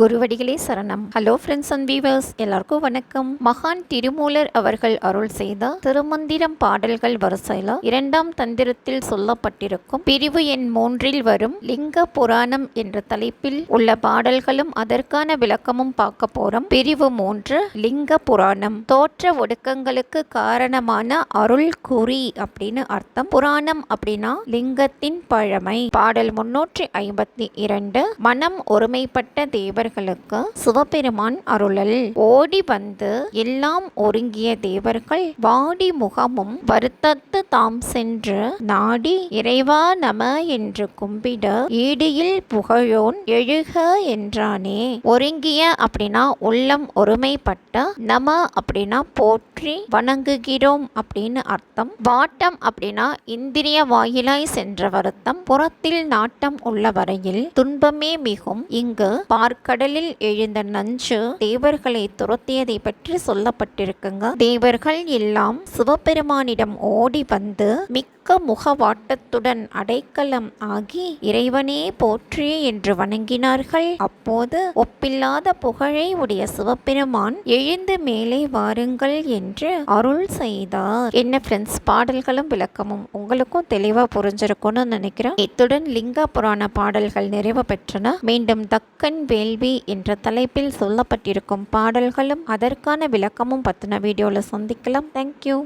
குருவடிகளே சரணம். Hello friends and viewers எல்லாருக்கும் வணக்கம். மகான் திருமூலர் அவர்கள் அருள் செய்த திருமந்திரம் பாடல்கள் வரிசையில இரண்டாம் தந்திரத்தில் சொல்லப்பட்டிருக்கும் பிரிவு எண் மூன்றில் வரும் லிங்க புராணம் என்ற தலைப்பில் உள்ள பாடல்களும் அதற்கான விளக்கமும் பார்க்க போறோம். பிரிவு மூன்று லிங்க புராணம். தோற்ற ஒடுக்கங்களுக்கு காரணமான அருள் குறி அப்படின்னு அர்த்தம். புராணம் அப்படின்னா லிங்கத்தின் பழமை. பாடல் முன்னூற்றி ஐம்பத்தி இரண்டு மனம் ஒருமைப்பட்ட தேவர்களுக்கு சிவபெருமான் அருளல் ஓடி வந்து எல்லாம் ஒருங்கிய தேவர்கள் வாடி முகமும் வருத்தத்து தாம் சென்று நாடி இறைவா நம என்று கும்பிட ஈடியில் புகழோன் எழுக என்றானே. ஒருங்கிய அப்படின்னா உள்ளம் ஒருமைப்பட்ட நம அப்படின்னா போற்றி வணங்குகிறோம் அப்படின்னு அர்த்தம். வாட்டம் அப்படின்னா இந்திரிய வாயிலாய் சென்ற வருத்தம். புறத்தில் நாட்டம் உள்ள வரையில் துன்பமே மிகும். இங்கு பார்க்க கடலில் எழுந்த நஞ்சு தேவர்களை துரத்தியதை பற்றி சொல்லப்பட்டிருக்குங்க. தேவர்கள் எல்லாம் சிவபெருமானிடம் ஓடி வந்து மிக்க முகவாட்டத்துடன் அடைக்கலம் ஆகி இறைவனே போற்றி என்று வணங்கினார்கள். அப்போது ஒப்பில்லாத புகழை உடைய சிவபெருமான் எழுந்து மேலே வாருங்கள் என்று அருள் செய்தார். என்ன ஃப்ரெண்ட்ஸ் பாடல்களும் விளக்கமும் உங்களுக்கும் தெளிவாக புரிஞ்சிருக்கும்னு நினைக்கிறேன். இத்துடன் லிங்க புராண பாடல்கள் நிறைவு பெற்றன. மீண்டும் தக்கன் வேள்வி என்ற தலைப்பில் சொல்லப்பட்டிருக்கும் பாடல்களும் அதற்கான விளக்கமும் பற்றின வீடியோவில் சந்திக்கலாம். தேங்க்யூ